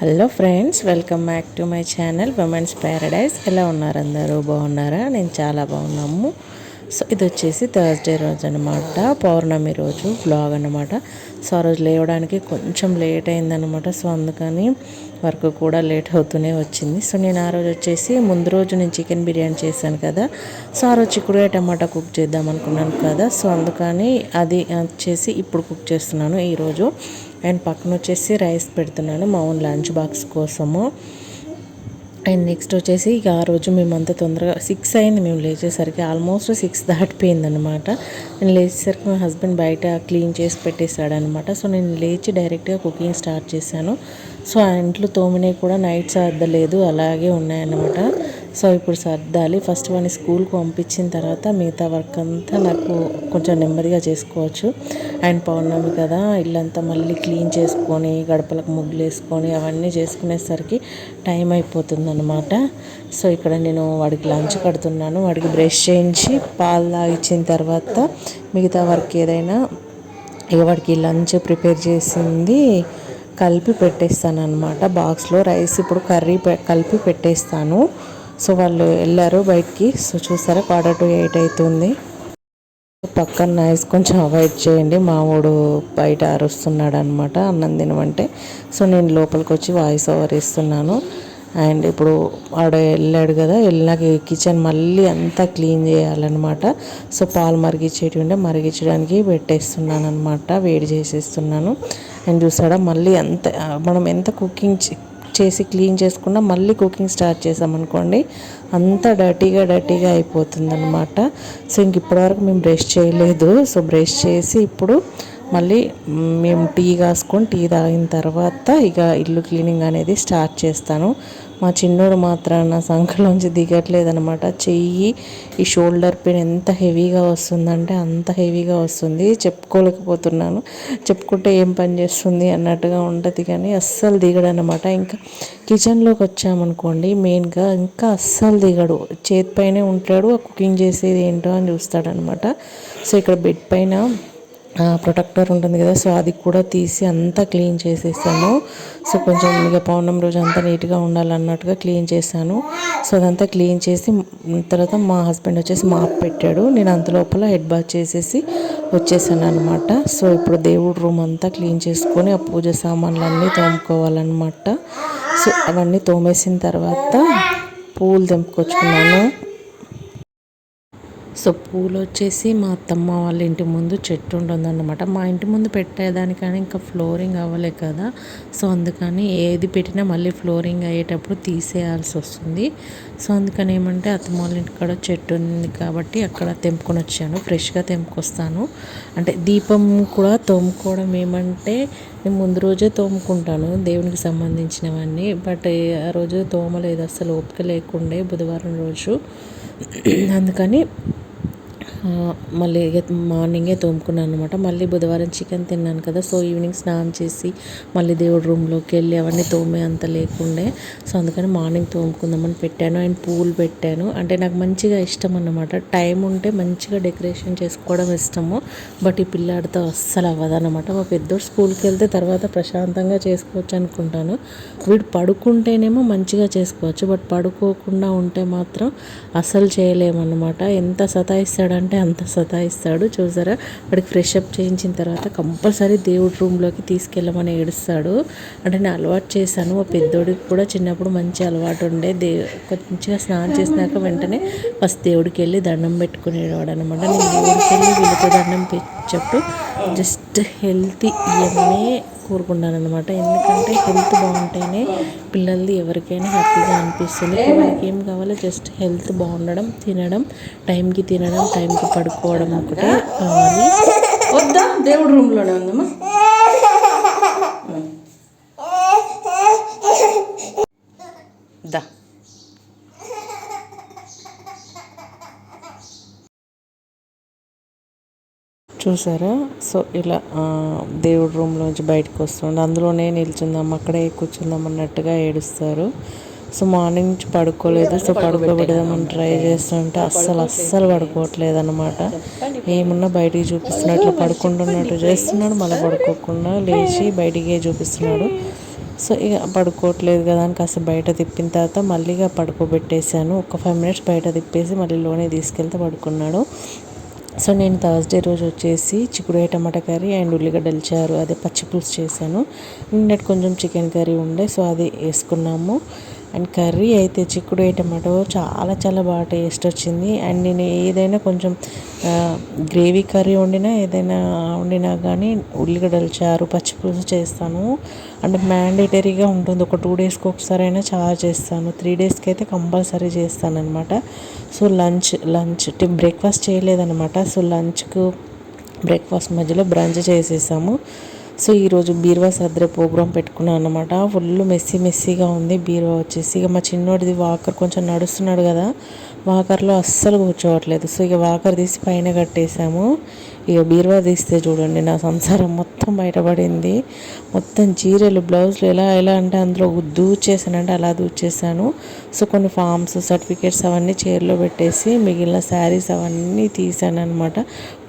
Hello friends welcome back to my channel women's paradise ఎలా ఉన్నారు అందరూ? బాగున్నారా? నేను చాలా బాగున్నాము. సో ఇది వచ్చేసి థర్స్డే రోజు అనమాట పౌర్ణమి రోజు బ్లాగ్ అనమాట సో ఆ రోజు లేవడానికి కొంచెం లేట్ అయిందనమాట సో అందుకని వర్క్ కూడా లేట్ అవుతూనే వచ్చింది. సో నేను ఆ రోజు వచ్చేసి ముందు రోజు నేను చికెన్ బిర్యానీ చేశాను కదా సో ఆ రోజు చిక్కుడుగా టమాటా కుక్ చేద్దాం అనుకున్నాను కదా సో అందుకని అది వచ్చేసి ఇప్పుడు కుక్ చేస్తున్నాను ఈరోజు. అండ్ పక్కన వచ్చేసి రైస్ పెడుతున్నాను మా ఓన్ లంచ్ బాక్స్ కోసము. అండ్ నెక్స్ట్ వచ్చేసి ఇక ఆ రోజు మేమంతా తొందరగా సిక్స్ అయింది. మేము లేచేసరికి ఆల్మోస్ట్ సిక్స్ దాటిపోయింది అనమాట నేను లేచేసరికి మా హస్బెండ్ బయట క్లీన్ చేసి పెట్టేశాడనమాట సో నేను లేచి డైరెక్ట్గా కుకింగ్ స్టార్ట్ చేశాను. సో ఆ ఇంట్లో తోమినవి కూడా నైట్ సర్దలేదు అలాగే ఉన్నాయన్నమాట. సో ఇప్పుడు సర్దాలి ఫస్ట్ వాడిని స్కూల్కి పంపించిన తర్వాత మిగతా వర్క్ అంతా నాకు కొంచెం నెమ్మదిగా చేసుకోవచ్చు. అండ్ పౌర్ణమి కదా ఇల్లంతా మళ్ళీ క్లీన్ చేసుకొని గడపలకు ముగ్గులు వేసుకొని అవన్నీ చేసుకునేసరికి టైం అయిపోతుంది అనమాట సో ఇక్కడ నేను వాడికి లంచ్ కడుతున్నాను. వాడికి బ్రష్ చేయించి పాలు తాగిచ్చిన తర్వాత మిగతా వర్క్ ఏదైనా ఇక వాడికి లంచ్ ప్రిపేర్ చేసింది కలిపి పెట్టేస్తాను అనమాట బాక్స్లో రైస్ ఇప్పుడు కర్రీ కలిపి పెట్టేస్తాను. సో వాళ్ళు వెళ్ళారు బయటికి. సో చూసారా క్వార్టర్ టు ఎయిట్ అవుతుంది పక్కన నాయిస్ కొంచెం అవాయిడ్ చేయండి. మా బయట అరుస్తున్నాడు అనమాట అన్నం తినమంటే. సో నేను లోపలికి వచ్చి వాయిస్ ఓవర్ ఇస్తున్నాను. అండ్ ఇప్పుడు ఆడ వెళ్ళాడు కదా వెళ్ళినాక కిచెన్ మళ్ళీ అంతా క్లీన్ చేయాలన్నమాట. సో పాలు మరిగించేటి ఉంటే మరిగించడానికి పెట్టేస్తున్నాను అనమాట వేడి చేసేస్తున్నాను. అండ్ చూసాడా మళ్ళీ ఎంత మనం ఎంత కుకింగ్ చేసి క్లీన్ చేసుకున్నా మళ్ళీ కుకింగ్ స్టార్ట్ చేసామనుకోండి అంత డర్టీగా డర్టీగా అయిపోతుంది అనమాట సో ఇంక ఇప్పటివరకు మేము బ్రష్ చేయలేదు. సో బ్రష్ చేసి ఇప్పుడు మళ్ళీ మేము టీ కాసుకొని టీ తాగిన తర్వాత ఇక ఇల్లు క్లీనింగ్ అనేది స్టార్ట్ చేస్తాను. మా చిన్నోడు మాత్రాన సంఖలోంచి దిగట్లేదనమాట చెయ్యి ఈ షోల్డర్ పెయిన్ ఎంత హెవీగా వస్తుందంటే అంత హెవీగా వస్తుంది. చెప్పుకోలేకపోతున్నాను. చెప్పుకుంటే ఏం పని చేస్తుంది అన్నట్టుగా ఉంటుంది కానీ అస్సలు దిగడనమాట ఇంకా కిచెన్లోకి వచ్చామనుకోండి మెయిన్గా ఇంకా అస్సలు దిగడు. చేతి పైనే ఉంటాడు కుకింగ్ చేసేది ఏంటో అని చూస్తాడనమాట సో ఇక్కడ బెడ్ పైన ప్రొటెక్టర్ ఉంటుంది కదా సో అది కూడా తీసి అంతా క్లీన్ చేసేసాను. సో కొంచెం ఇక పౌర్ణమి రోజు అంతా నీట్గా ఉండాలన్నట్టుగా క్లీన్ చేశాను. సో అదంతా క్లీన్ చేసి తర్వాత మా హస్బెండ్ వచ్చేసి మాప్ పెట్టాడు. నేను అంత లోపల హెడ్ బాత్ చేసేసి వచ్చేసాను అనమాట సో ఇప్పుడు దేవుడు రూమ్ అంతా క్లీన్ చేసుకొని ఆ పూజ సామాన్లు అన్నీ తోముకోవాలన్నమాట. సో అవన్నీ తోమేసిన తర్వాత పూలు తెంపుకొచ్చుకున్నాను. సో పూలు వచ్చేసి మా అత్తమ్మ వాళ్ళ ఇంటి ముందు చెట్టు ఉంటుందన్నమాట. మా ఇంటి ముందు పెట్టేదానికని ఇంకా ఫ్లోరింగ్ అవ్వలే కదా. సో అందుకని ఏది పెట్టినా మళ్ళీ ఫ్లోరింగ్ అయ్యేటప్పుడు తీసేయాల్సి వస్తుంది. సో అందుకని ఏమంటే అత్తమ్మ వాళ్ళ ఇంటికాడ చెట్టు ఉంది కాబట్టి అక్కడ తెంపుకొని వచ్చాను. ఫ్రెష్గా తెంపుకొస్తాను. అంటే దీపం కూడా తోముకోవడం ఏమంటే నేను ముందు రోజే తోముకుంటాను దేవునికి సంబంధించినవన్నీ. బట్ ఆ రోజు తోమలేదు. అసలు ఓపిక లేకుండే బుధవారం రోజు. అందుకని మళ్ళీ మార్నింగే తోముకున్నాను అనమాట మళ్ళీ బుధవారం చికెన్ తిన్నాను కదా సో ఈవినింగ్ స్నానం చేసి మళ్ళీ దేవుడి రూమ్లోకి వెళ్ళి అవన్నీ తోమే అంత లేకుండే. సో అందుకని మార్నింగ్ తోముకుందామని పెట్టాను. అండ్ పూలు పెట్టాను. అంటే నాకు మంచిగా ఇష్టం అన్నమాట. టైం ఉంటే మంచిగా డెకరేషన్ చేసుకోవడం ఇష్టము. బట్ ఈ పిల్లాడితో అస్సలు అవ్వదన్నమాట మా పెద్దోడు స్కూల్కి వెళ్తే తర్వాత ప్రశాంతంగా చేసుకోవచ్చు అనుకుంటాను. వీడు పడుకుంటేనేమో మంచిగా చేసుకోవచ్చు. బట్ పడుకోకుండా ఉంటే మాత్రం అస్సలు చేయలేమన్నమాట. ఎంత సతాయిస్తాడని అంటే అంత సతాయిస్తాడు చూసారా? వాడికి ఫ్రెష్ అప్ చేయించిన తర్వాత కంపల్సరీ దేవుడి రూమ్లోకి తీసుకెళ్ళమని ఏడుస్తాడు. అంటే నేను అలవాటు చేశాను మా పెద్దోడికి కూడా చిన్నప్పుడు మంచి అలవాటు ఉండే. దే మంచిగా స్నానం చేసినాక వెంటనే ఫస్ట్ దేవుడికి వెళ్ళి దండం పెట్టుకునేవాడు అనమాట నేను దేవుడికి వెళ్ళి వీళ్ళతో దండం పెట్టప్పుడు జస్ట్ హెల్తీ ఇవన్నీ కోరుకుంటాను అనమాట ఎందుకంటే హెల్త్ బాగుంటేనే పిల్లలది ఎవరికైనా హ్యాపీగా అనిపిస్తుంది. వాళ్ళకి ఏం కావాలో జస్ట్ హెల్త్ బాగుండడం తినడం టైంకి తినడం టైంకి పడుకోవడం ఒకటే కావాలి. వద్దా దేవుడు రూమ్లోనే ఉందమ్మా. చూసారా? సో ఇలా దేవుడి రూమ్లోంచి బయటకు వస్తుండే. అందులోనే నిల్చుందాం అక్కడే కూర్చుందాం అన్నట్టుగా ఏడుస్తారు. సో మార్నింగ్ నుంచి పడుకోలేదు. సో పడుకోబెడదామని ట్రై చేస్తుంటే అస్సలు అస్సలు పడుకోవట్లేదు అనమాట ఏమున్నా బయటికి చూపిస్తున్నట్లు పడుకుంటున్నట్టు చేస్తున్నాడు మళ్ళీ పడుకోకుండా లేచి బయటికే చూపిస్తున్నాడు. సో ఇక పడుకోవట్లేదు కదా అని కాస్త బయట తిప్పిన తర్వాత మళ్ళీగా పడుకోబెట్టేశాను. ఒక ఫైవ్ మినిట్స్ బయట తిప్పేసి మళ్ళీ లోనే తీసుకెళ్తే పడుకున్నాడు. సో నేను థర్స్డే రోజు వచ్చేసి చిక్కుడుకాయ టమాటా కర్రీ అండ్ ఉల్లిగడ్డలు చారు అదే పచ్చి పులుసు చేశాను. నిన్నటి కొంచెం చికెన్ కర్రీ ఉండే సో అది వేసుకున్నాము. అండ్ కర్రీ అయితే చిక్కుడు టమాటో చాలా చాలా బాగా టేస్ట్ వచ్చింది. అండ్ నేను ఏదైనా కొంచెం గ్రేవీ కర్రీ వండినా ఏదైనా వండినా కానీ ఉల్లిగడ్డలు చారు పచ్చిపులుసు చేస్తాను. అంటే మ్యాండేటరీగా ఉంటుంది ఒక టూ డేస్కి ఒకసారి అయినా చారు చేస్తాను. త్రీ డేస్కి అయితే కంపల్సరీ చేస్తాను అనమాట సో లంచ్ లంచ్ బ్రేక్ఫాస్ట్ చేయలేదనమాట సో లంచ్కు బ్రేక్ఫాస్ట్ మధ్యలో బ్రంచ్ చేసేసాము. సో ఈరోజు బీరువా సర్దరే ప్రోగ్రామ్ పెట్టుకున్నాను అనమాట ఫుల్ మెస్సీ మెస్సీగా ఉంది బీరువా వచ్చేసి. ఇక మా చిన్నోడిది వాకర్ కొంచెం నడుస్తున్నాడు కదా వాకర్లో అస్సలు కూర్చోవట్లేదు. సో ఇక వాకర్ తీసి పైన కట్టేసాము ఇక బీరువా తీస్తే చూడండి నా సంసారం మొత్తం బయటపడింది. మొత్తం చీరలు బ్లౌజులు ఎలా ఎలా అంటే అందులో దూచేసానంటే అలా దూచేసాను సో కొన్ని ఫామ్స్ సర్టిఫికేట్స్ అవన్నీ చీరలో పెట్టేసి మిగిలిన శారీస్ అవన్నీ తీసాను అనమాట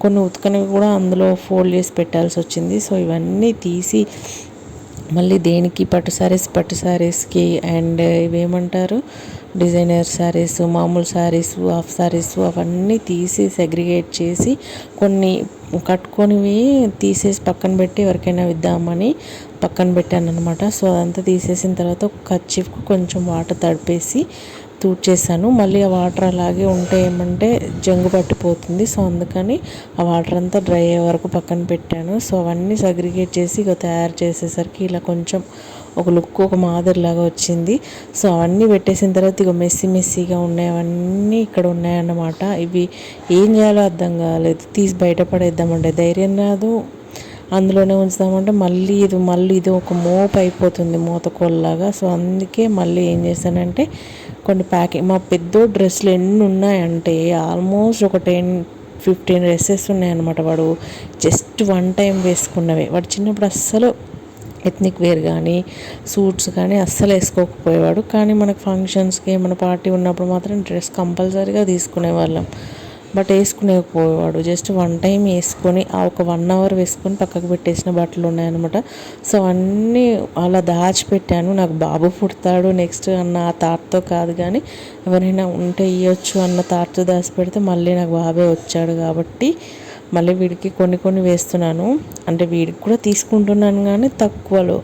కొన్ని ఉతకనివి కూడా అందులో ఫోల్డ్ చేసి పెట్టాల్సి వచ్చింది. సో ఇవన్నీ తీసి మళ్ళీ దేనికి పట్టు శారీస్ పట్టు శారీస్కి అండ్ ఇవేమంటారు? డిజైనర్ శారీస్ మామూలు శారీస్ హాఫ్ శారీస్ అవన్నీ తీసి సెగ్రిగేట్ చేసి కొన్ని కట్టుకొనివి తీసేసి పక్కన పెట్టి ఎవరికైనా ఇద్దామని పక్కన పెట్టాను అనమాట సో అదంతా తీసేసిన తర్వాత ఒక కచ్చిఫ్కు కొంచెం వాటర్ తడిపేసి తూడ్చేసాను మళ్ళీ ఆ వాటర్ అలాగే ఉంటే ఏమంటే జంగు పట్టిపోతుంది. సో అందుకని ఆ వాటర్ అంతా డ్రై అయ్యే వరకు పక్కన పెట్టాను. సో అవన్నీ సగ్రిగేట్ చేసి ఇక తయారు చేసేసరికి ఇలా కొంచెం ఒక లుక్ ఒక మాదిరిలాగా వచ్చింది. సో అవన్నీ పెట్టేసిన తర్వాత ఇక మెస్సి మెస్సీగా ఉన్నాయి. అవన్నీ ఇక్కడ ఉన్నాయన్నమాట. ఇవి ఏం చేయాలో అర్థం కాలేదు. తీసి బయటపడేద్దామంటే ధైర్యం రాదు. అందులోనే ఉంచుదామంటే మళ్ళీ ఇది మళ్ళీ ఇది ఒక మోప్ అయిపోతుంది మూతకోళ్ళలాగా సో అందుకే మళ్ళీ ఏం చేశానంటే కొన్ని ప్యాకింగ్ మా పెద్ద డ్రెస్సులు ఎన్ని ఉన్నాయంటే ఆల్మోస్ట్ ఒక టెన్ ఫిఫ్టీన్ డ్రెస్సెస్ ఉన్నాయన్నమాట వాడు. జస్ట్ వన్ టైం వేసుకున్నవి. వాడు చిన్నప్పుడు అస్సలు ఎథ్నిక్ వేర్ కానీ సూట్స్ కానీ అస్సలు వేసుకోకపోయేవాడు. కానీ మనకు ఫంక్షన్స్కి ఏమైనా పార్టీ ఉన్నప్పుడు మాత్రం డ్రెస్ కంపల్సరీగా తీసుకునేవాళ్ళం. బట్ వేసుకునేకపోయేవాడు. జస్ట్ వన్ టైం వేసుకొని ఆ ఒక వన్ అవర్ వేసుకొని పక్కకు పెట్టేసిన బట్టలు ఉన్నాయన్నమాట. సో అన్నీ అలా దాచిపెట్టాను. నాకు బాబు పుడతాడు నెక్స్ట్ అన్న ఆ థాట్తో కాదు కానీ ఎవరైనా ఉంటే ఇవ్వచ్చు అన్న థాట్తో దాచిపెడితే మళ్ళీ నాకు బాబే వచ్చాడు కాబట్టి మళ్ళీ వీడికి కొన్ని కొన్ని వేస్తున్నాను. అంటే వీడికి కూడా తీసుకుంటున్నాను కానీ తక్కువలో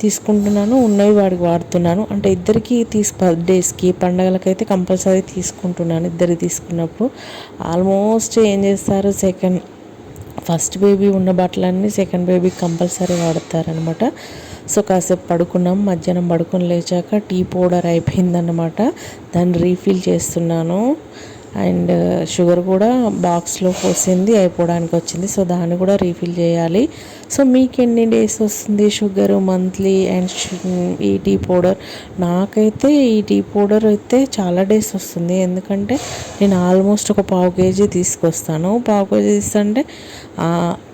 తీసుకుంటున్నాను ఉన్నవి వాడికి వాడుతున్నాను. అంటే ఇద్దరికి తీసు బర్త్డేస్కి పండగలకైతే కంపల్సరీ తీసుకుంటున్నాను ఇద్దరికి తీసుకున్నప్పుడు. ఆల్మోస్ట్ ఏం చేస్తారు సెకండ్ ఫస్ట్ బేబీ ఉన్న బట్టలన్నీ సెకండ్ బేబీకి కంపల్సరీ వాడతారనమాట. సో కాసేపు పడుకున్నాం మధ్యాహ్నం పడుకొని లేచాక టీ పౌడర్ అయిపోయిందన్నమాట దాన్ని రీఫిల్ చేస్తున్నాను. అండ్ uh, షుగర్ కూడా బాక్స్లో పోసింది అయిపోవడానికి వచ్చింది సో దాన్ని కూడా రీఫిల్ చేయాలి. సో మీకు ఎన్ని డేస్ వస్తుంది? షుగర్ మంత్లీ అండ్ ఈ టీ పౌడర్? నాకైతే ఈ టీ పౌడర్ అయితే చాలా డేస్ వస్తుంది. ఎందుకంటే నేను ఆల్మోస్ట్ ఒక పావు కేజీ తీసుకొస్తాను. పావు కేజీ తీస్తుంటే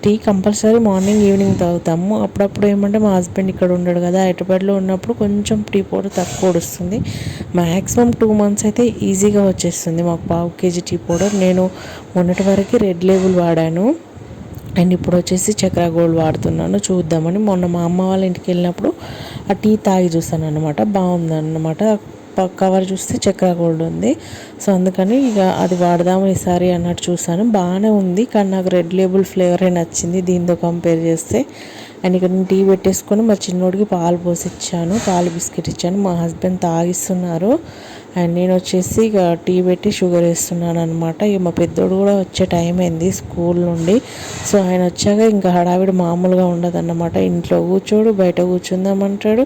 టీ కంపల్సరీ మార్నింగ్ ఈవినింగ్ తాగుతాము. అప్పుడప్పుడు ఏమంటే మా హస్బెండ్ ఇక్కడ ఉండడు కదా. హైదరాబాద్లో ఉన్నప్పుడు కొంచెం టీ పౌడర్ తక్కువ వస్తుంది మ్యాక్సిమం టూ మంత్స్ అయితే ఈజీగా వచ్చేస్తుంది మాకు పావు కేజీ టీ పౌడర్. నేను మొన్నటి వరకు రెడ్ లేబుల్ వాడాను. అండ్ ఇప్పుడు వచ్చేసి చక్ర గోల్డ్ వాడుతున్నాను. చూద్దామని మొన్న మా అమ్మ వాళ్ళ ఇంటికి వెళ్ళినప్పుడు ఆ టీ తాగి చూస్తాను అనమాట బాగుందన్నమాట కవర్ చూస్తే చక్ర గోల్డ్ ఉంది. సో అందుకని ఇక అది వాడదాము ఈసారి అన్నట్టు చూసాను బాగానే ఉంది కానీ నాకు రెడ్ లేబుల్ ఫ్లేవరే నచ్చింది దీంతో కంపేర్ చేస్తే. అండ్ ఇక్కడ నేను టీ పెట్టేసుకొని మా చిన్నోడికి పాలు పోసి ఇచ్చాను పాలు బిస్కెట్ ఇచ్చాను. మా హస్బెండ్ తాగిస్తున్నారు. అండ్ నేను వచ్చేసి ఇక టీ పెట్టి షుగర్ వేస్తున్నాను అనమాట ఇక మా పెద్దోడు కూడా వచ్చే టైం అయింది స్కూల్ నుండి. సో ఆయన వచ్చాక ఇంకా హడావిడి మామూలుగా ఉండదన్నమాట. ఇంట్లో కూర్చోడు బయట కూర్చుందామంటాడు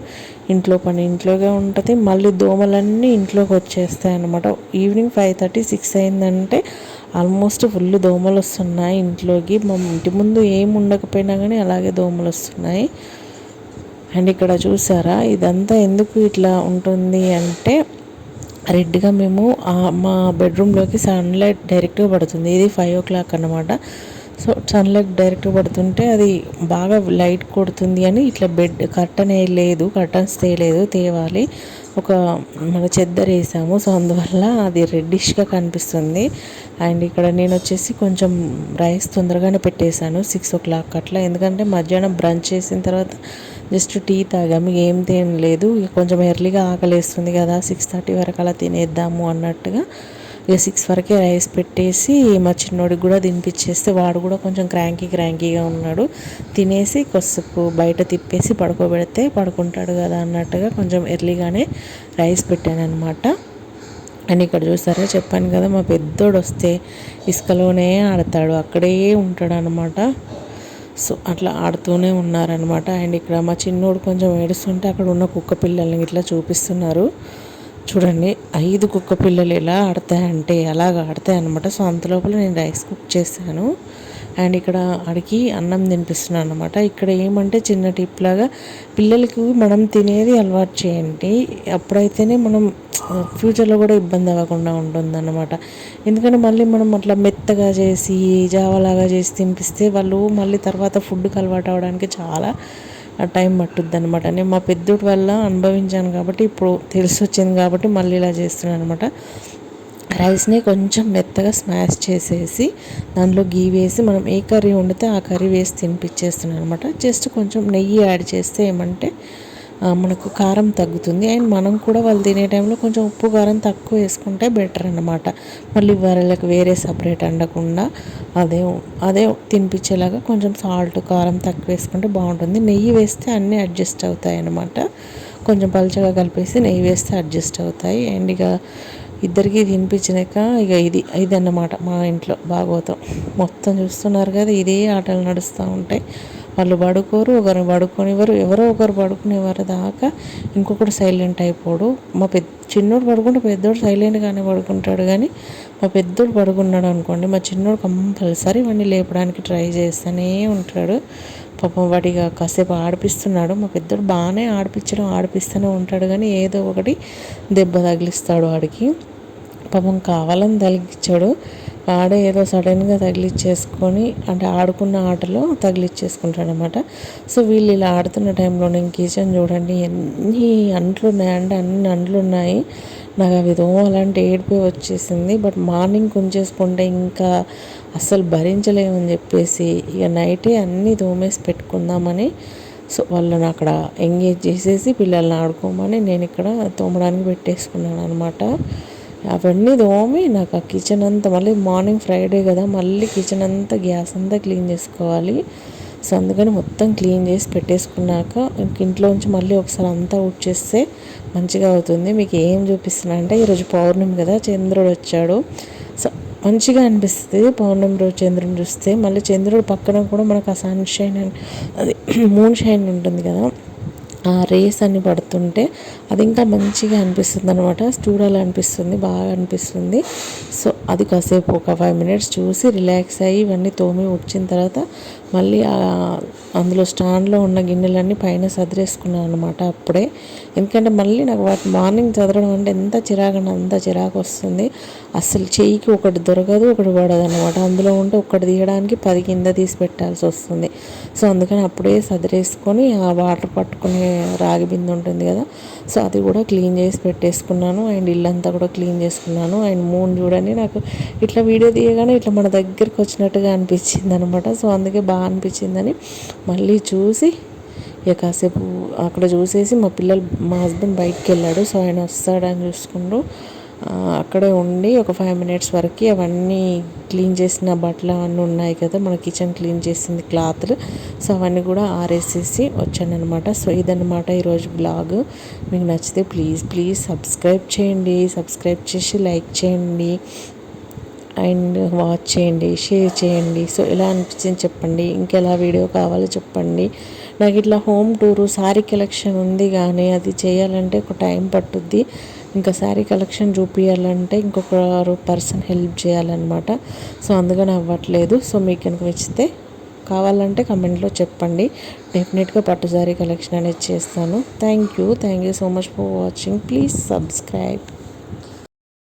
ఇంట్లో పని ఇంట్లోగా ఉంటుంది. మళ్ళీ దోమలన్నీ ఇంట్లోకి వచ్చేస్తాయి అనమాట ఈవినింగ్ ఫైవ్ థర్టీ సిక్స్ అయిందంటే ఆల్మోస్ట్ ఫుల్ దోమలు వస్తున్నాయి ఇంట్లోకి. మా ఇంటి ముందు ఏం ఉండకపోయినా కానీ అలాగే దోమలు వస్తున్నాయి. అండ్ ఇక్కడ చూసారా? ఇదంతా ఎందుకు ఇట్లా ఉంటుంది అంటే రెడ్గా మేము మా బెడ్రూమ్లోకి సన్లైట్ డైరెక్ట్గా పడుతుంది. ఇది ఫైవ్ ఓ క్లాక్ అనమాట సో సన్లైట్ డైరెక్ట్ పడుతుంటే అది బాగా లైట్ కొడుతుంది అని ఇట్లా బెడ్ కర్టన్ లేదు కర్టన్స్ తేయలేదు తేవాలి. ఒక మన చెద్దర్ వేసాము. సో అందువల్ల అది రెడ్డిష్గా కనిపిస్తుంది. అండ్ ఇక్కడ నేను వచ్చేసి కొంచెం రైస్ తొందరగానే పెట్టేశాను సిక్స్ ఓ క్లాక్ అట్లా. ఎందుకంటే మధ్యాహ్నం బ్రంచ్ చేసిన తర్వాత జస్ట్ టీ తాగాము. ఏం తినలేదు. కొంచెం ఎర్లీగా ఆకలేస్తుంది కదా సిక్స్ థర్టీ వరకు అలా తినేద్దాము అన్నట్టుగా. ఇక సిక్స్ వరకే రైస్ పెట్టేసి మా చిన్నోడికి కూడా తినిపించేస్తే వాడు కూడా కొంచెం క్రాంకీ క్రాంకీగా ఉన్నాడు. తినేసి కొసపు బయట తిప్పేసి పడుకోబెడితే పడుకుంటాడు కదా అన్నట్టుగా కొంచెం ఎర్లీగానే రైస్ పెట్టాను అనమాట అండ్ ఇక్కడ చూస్తారా చెప్పాను కదా మా పెద్దోడు వస్తే ఇసుకలోనే ఆడతాడు అక్కడే ఉంటాడు అనమాట సో అట్లా ఆడుతూనే ఉన్నారనమాట అండ్ ఇక్కడ మా చిన్నోడు కొంచెం ఏడుస్తుంటే అక్కడ ఉన్న కుక్క పిల్లల్ని ఇట్లా చూపిస్తున్నారు. చూడండి ఐదు కుక్క పిల్లలు ఎలా ఆడతాయంటే అలాగ ఆడతాయి అనమాట సో అంతలోపల నేను రైస్ కుక్ చేశాను. అండ్ ఇక్కడ అడిగి అన్నం తినిపిస్తున్నాను అనమాట ఇక్కడ ఏమంటే చిన్న టిప్ లాగా పిల్లలకి మనం తినేది అలవాటు చేయండి. అప్పుడైతేనే మనం ఫ్యూచర్లో కూడా ఇబ్బంది అవ్వకుండా ఉంటుందన్నమాట. ఎందుకంటే మళ్ళీ మనం అట్లా మెత్తగా చేసి జావలాగా చేసి తినిపిస్తే వాళ్ళు మళ్ళీ తర్వాత ఫుడ్కి అలవాటు అవ్వడానికి చాలా టైం పట్టుద్ది అనమాట నేను మా పెద్దోటి వల్ల అనుభవించాను కాబట్టి ఇప్పుడు తెలిసి వచ్చింది కాబట్టి మళ్ళీ ఇలా చేస్తున్నాను అనమాట రైస్ని కొంచెం మెత్తగా స్మాష్ చేసేసి దాంట్లో గీ వేసి మనం ఏ కర్రీ వండితే ఆ కర్రీ వేసి తినిపించేస్తున్నాను అనమాట జస్ట్ కొంచెం నెయ్యి యాడ్ చేస్తే ఏమంటే మనకు కారం తగ్గుతుంది. అండ్ మనం కూడా వాళ్ళు తినే టైంలో కొంచెం ఉప్పు కారం తక్కువ వేసుకుంటే బెటర్ అనమాట మళ్ళీ వాళ్ళకి వేరే సపరేట్ అండకుండా అదే అదే తినిపించేలాగా కొంచెం సాల్ట్ కారం తక్కువ వేసుకుంటే బాగుంటుంది. నెయ్యి వేస్తే అన్నీ అడ్జస్ట్ అవుతాయి అనమాట కొంచెం పలుచగా కలిపేసి నెయ్యి వేస్తే అడ్జస్ట్ అవుతాయి. అండ్ ఇక ఇద్దరికి తినిపించినాక ఇక ఇది ఇది అన్నమాట మా ఇంట్లో భాగవతం. మొత్తం చూస్తున్నారు కదా ఇదే ఆటలు నడుస్తూ ఉంటాయి. వాళ్ళు పడుకోరు ఒకరిని పడుకునేవారు ఎవరో ఒకరు పడుకునేవారు దాకా ఇంకొకటి సైలెంట్ అయిపోడు. మా పెద్ద చిన్నోడు పడుకుంటే పెద్దోడు సైలెంట్గానే పడుకుంటాడు కానీ మా పెద్దోడు పడుకున్నాడు అనుకోండి మా చిన్నోడు కంపల్సరీ వాడిని లేపడానికి ట్రై చేస్తూనే ఉంటాడు. పాపం వాడిగా కాసేపు ఆడిపిస్తున్నాడు. మా పెద్దోడు బాగానే ఆడిపించడం ఆడిపిస్తూనే ఉంటాడు కానీ ఏదో ఒకటి దెబ్బ తగిలిస్తాడు వాడికి. పాపం కావాలని తగిలిచ్చాడు. ఆడ ఏదో సడన్గా తగిలిచ్చేసుకొని అంటే ఆడుకున్న ఆటలో తగిలిచ్చేసుకుంటాడు అనమాట సో వీళ్ళు ఇలా ఆడుతున్న టైంలో నేను కిచెన్ చూడండి ఎన్ని అంట్లు ఉన్నాయంటే అన్ని అంట్లు ఉన్నాయి. నాకు అవి అలాంటి ఏడిపోయి వచ్చేసింది. బట్ మార్నింగ్ కొంచేసుకుంటే ఇంకా అస్సలు భరించలేమని చెప్పేసి ఇక నైటే అన్నీ దోమేసి పెట్టుకుందామని సో వాళ్ళని అక్కడ ఎంగేజ్ చేసేసి పిల్లల్ని ఆడుకోమని నేను ఇక్కడ తోమడానికి పెట్టేసుకున్నాను అనమాట అవన్నీ తోమి నాకు ఆ కిచెన్ అంతా మళ్ళీ మార్నింగ్ ఫ్రైడే కదా మళ్ళీ కిచెన్ అంతా గ్యాస్ అంతా క్లీన్ చేసుకోవాలి. సో అందుకని మొత్తం క్లీన్ చేసి పెట్టేసుకున్నాక ఇంట్లోంచి మళ్ళీ ఒకసారి అంతా చేస్తే మంచిగా అవుతుంది. మీకు ఏం చూపిస్తున్నా అంటే ఈరోజు పౌర్ణమి కదా చంద్రుడు వచ్చాడు. సో మంచిగా అనిపిస్తుంది పౌర్ణమి రోజు చంద్రుని చూస్తే. మళ్ళీ చంద్రుడు పక్కన కూడా మనకు ఆ సన్షైన్ అది మూన్ షైన్ ఉంటుంది కదా. ఆ రేస్ అన్ని పడుతుంటే అది ఇంకా మంచిగా అనిపిస్తుంది అనమాట చూడాలనిపిస్తుంది బాగా అనిపిస్తుంది. సో అది కాసేపు ఒక ఫైవ్ మినిట్స్ చూసి రిలాక్స్ అయ్యి ఇవన్నీ తోమి వచ్చిన తర్వాత మళ్ళీ అందులో స్టాండ్లో ఉన్న గిన్నెలన్నీ పైన సదిరేసుకున్నాను అనమాట అప్పుడే. ఎందుకంటే మళ్ళీ నాకు వాటి మార్నింగ్ చదవడం అంటే ఎంత చిరాకు అంత చిరాకు వస్తుంది. అసలు చెయ్యికి ఒకటి దొరకదు ఒకటి పడదు అనమాట అందులో ఉంటే ఒకటి తీయడానికి పది కింద తీసి పెట్టాల్సి వస్తుంది. సో అందుకని అప్పుడే సదిరేసుకొని ఆ వాటర్ పట్టుకునే రాగి బిందె ఉంటుంది కదా సో అది కూడా క్లీన్ చేసి పెట్టేసుకున్నాను. అండ్ ఇల్లంతా కూడా క్లీన్ చేసుకున్నాను. అండ్ మూన్ చూడండి నాకు ఇట్లా వీడియో తీయగానే ఇట్లా మన దగ్గరికి వచ్చినట్టుగా అనిపించింది అనమాట సో అందుకే బాగా అనిపించిందని మళ్ళీ చూసి ఇక కాసేపు అక్కడ చూసేసి మా పిల్లలు మా హస్బెండ్ బయటకు వెళ్ళాడు. సో ఆయన వస్తాడని చూసుకుంటూ అక్కడే ఉండి ఒక ఫైవ్ మినిట్స్ వరకు అవన్నీ క్లీన్ చేసిన బట్టలు అవన్నీ ఉన్నాయి కదా మన కిచెన్ క్లీన్ చేసింది క్లాత్లు సో అవన్నీ కూడా ఆరేసేసి వచ్చాను అనమాట సో ఇదనమాట ఈరోజు బ్లాగ్ మీకు నచ్చితే ప్లీజ్ ప్లీజ్ సబ్స్క్రైబ్ చేయండి. సబ్స్క్రైబ్ చేసి లైక్ చేయండి. అండ్ వాచ్ చేయండి షేర్ చేయండి. సో ఎలా అనిపించింది చెప్పండి. ఇంకెలా వీడియో కావాలో చెప్పండి. నాకు ఇట్లా హోమ్ టూరు శారీ కలెక్షన్ ఉంది కానీ అది చేయాలంటే ఒక టైం పట్టుద్ది. ఇంకా శారీ కలెక్షన్ చూపించాలంటే ఇంకొక పర్సన్ హెల్ప్ చేయాలన్నమాట. సో అందుకని అవ్వట్లేదు. సో మీకు కనుక నచ్చితే కావాలంటే కమెంట్లో చెప్పండి. డెఫినెట్గా పట్టు శారీ కలెక్షన్ అనేది చేస్తాను. Thank you. Thank you so much for watching. Please subscribe.